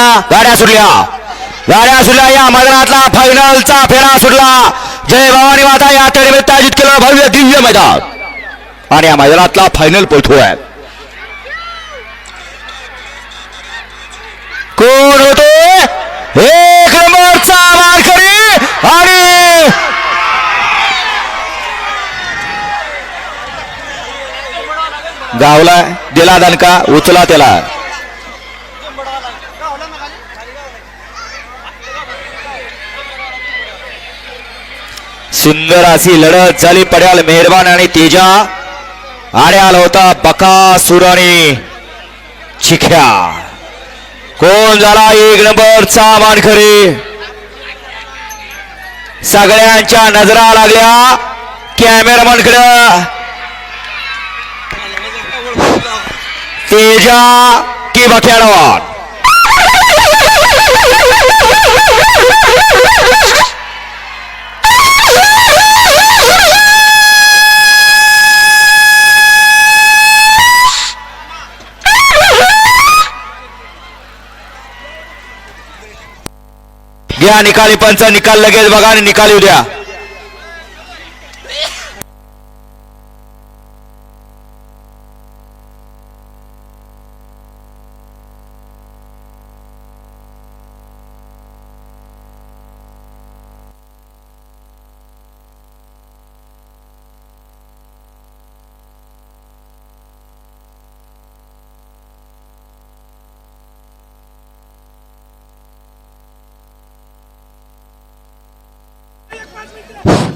गाड्या सुटल्या. गाड्या सुटल्या. या मैदानातला फायनलचा फेरा सुटला. जय भवानी माता या निमित्त आयोजित केलं भव्य दिव्य मैदान. आणि या मैदानातला फायनल पोहोचतोय कोण होतो? एक नंबरचा मानकरी आणि गावला दिला दणका उचला त्याला. सुंदर अशी लढत झाली. पड्याल मेहरबान आणि तेजा. आणि आला होता बकासूर आणि चिख्या. कोण झाला एक नंबरचा मानकरी? सगळ्यांच्या नजरा लागल्या कॅमेरामॅनकडं तेजा की बख्याडवान? या निकाली पंच निकाल लगेच बघा आणि निकाली उद्या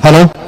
Hello.